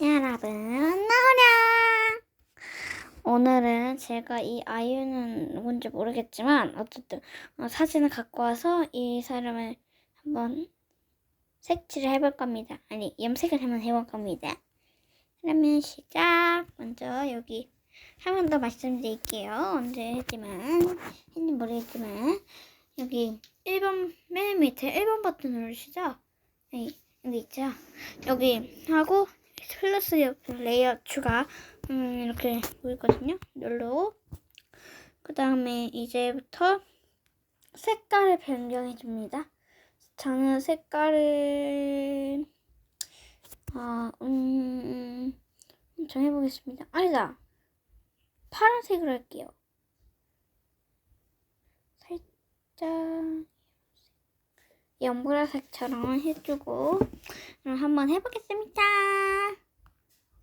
여러분 나오랴 오늘은 제가 이 아이유는 누군지 모르겠지만 어쨌든 어, 사진을 갖고 와서 이 사람을 한번 색칠을 해볼 겁니다. 아니 염색을 한번 해볼 겁니다. 그러면 시작. 먼저 여기 한 번 더 말씀드릴게요. 언제 했지만 했는지 모르겠지만. 여기 1번 맨 밑에 1번 버튼 누르시죠? 여기, 여기 있죠? 여기 하고 플러스 레이어 추가 음, 이렇게 보이거든요. 누르고 그 다음에 이제부터 색깔을 변경해 줍니다. 저는 색깔을 어, 음, 정해보겠습니다. 아니다. 파란색으로 할게요. 살짝 연보라색처럼 해주고 그럼 한번 해보겠습니다.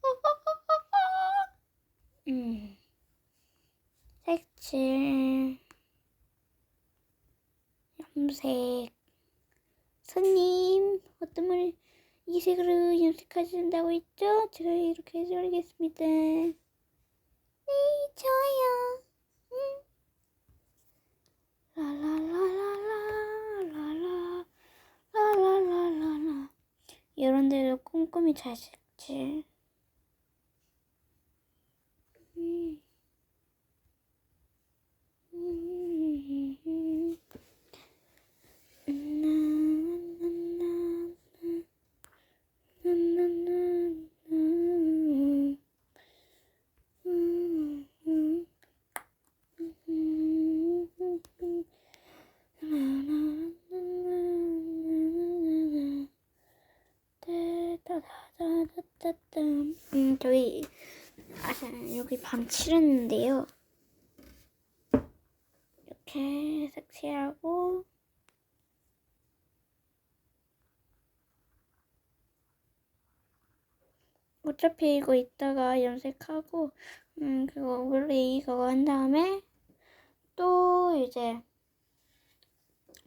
음, 색칠, 염색. 손님, 어떤 분이 이 색으로 염색하신다고 했죠? 제가 이렇게 해드리겠습니다. 네, 좋아요. Cari. 음, 저희 아, 여기 방 칠했는데요. 이렇게 색칠하고 어차피 이거 이따가 염색하고 음 그거 오블레이 그거 한 다음에 또 이제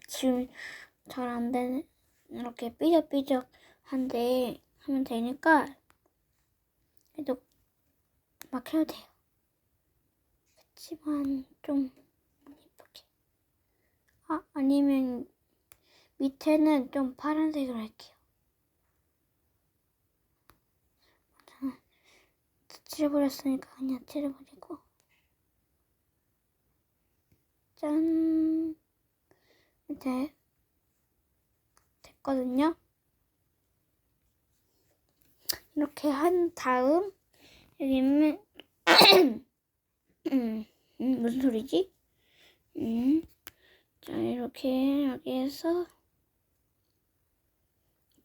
지금 잘 안 되는 이렇게 삐적삐적한데 하면 되니까 그래도 막 해도 돼요. 그치만 좀 예쁘게. 아 아니면 밑에는 좀 파란색으로 할게요. 칠해버렸으니까 그냥 칠해버리고 짠 이제 됐거든요. 이렇게 한 다음 여기는 음, 음, 무슨 소리지? 음, 자 이렇게 여기에서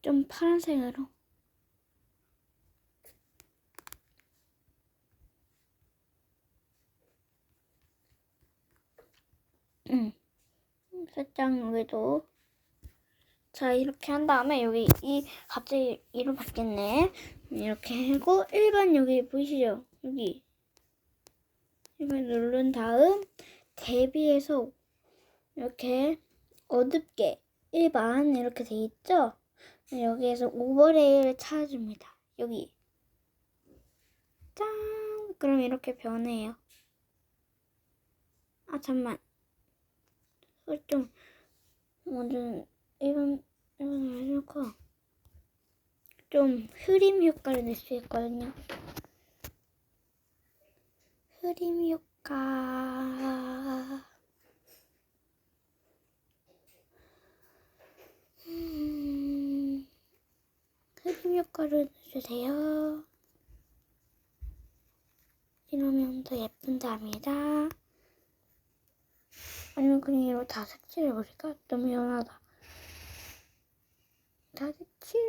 좀 파란색으로 음, 살짝 여기도 자 이렇게 한 다음에 여기 이 갑자기 이로 바뀌었네. 이렇게 하고 1번 여기 보이시죠? 여기. 1번 누른 다음 대비해서 이렇게 어둡게 일반 이렇게 돼 있죠? 여기에서 오버레이를 찾아줍니다. 여기. 짠! 그럼 이렇게 변해요. 아 잠만. 그걸 좀 완전 일반 일반을 해놓고 좀 흐림 효과를 낼 수 있거든요. 흐림 효과. 음, 흐림 효과를 내주세요. 이러면 더 예쁜 답니다. 아니면 그냥 이거 다 색칠해버릴까? 너무 연하다. 다 색칠.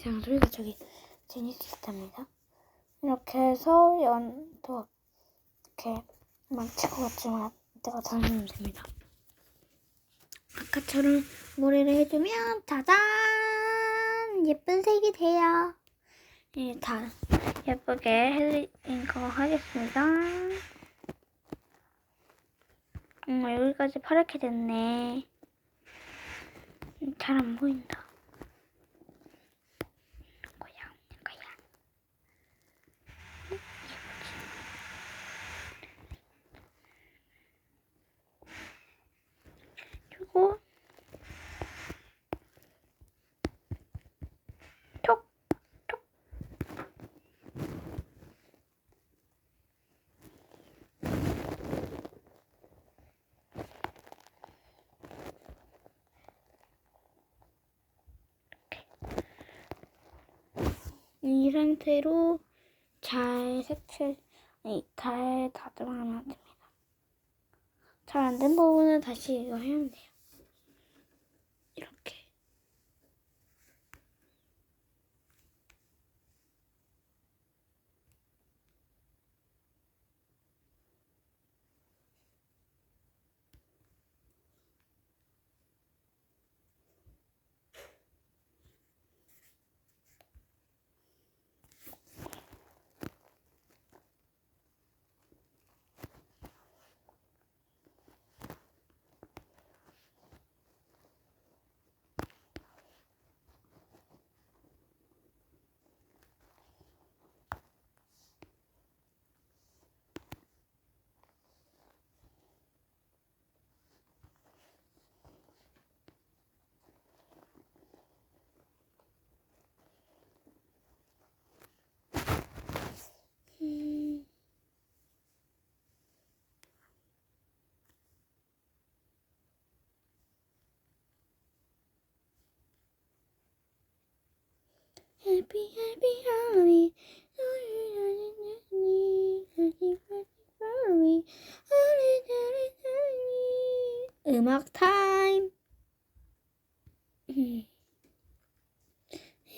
이상한 소리가 저기 제니스 있답니다. 이렇게 해서 연도 이렇게 것 같지만 이따가 다루면 됩니다. 아까처럼 머리를 해주면 짜잔 예쁜 색이 돼요. 예, 다 예쁘게 해드린 거 하겠습니다. 음, 여기까지 파랗게 됐네. 잘 안 보인다. 이 상태로 잘 색칠, 아니, 잘 다듬어하면 됩니다. 잘 안 된 부분은 다시 이거 해면 돼요. Happy happy Halloween. 음악 타임. 음.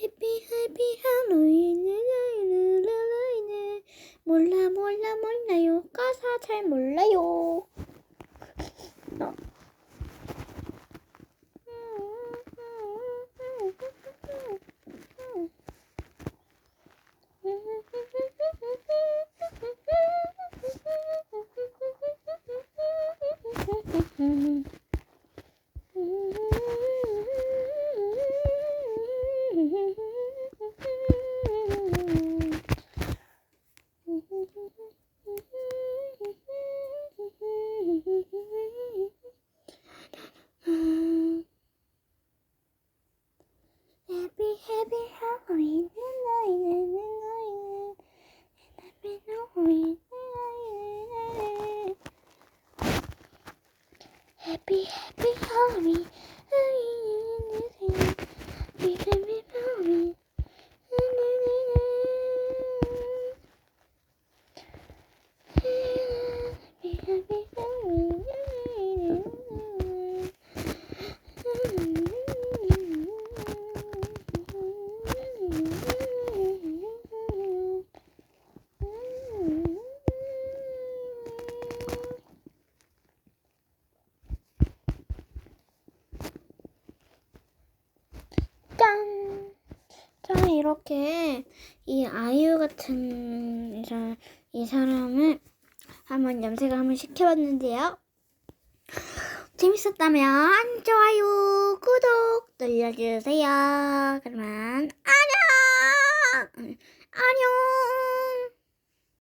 해피 해피 할로윈 몰라 몰라 몰라요 가사 잘 몰라요 너. baby, how are you? 같은 이, 사- 이 사람을 한번 염색을 한번 시켜봤는데요. 재밌었다면 좋아요, 구독 눌러주세요. 그러면 안녕! 안녕!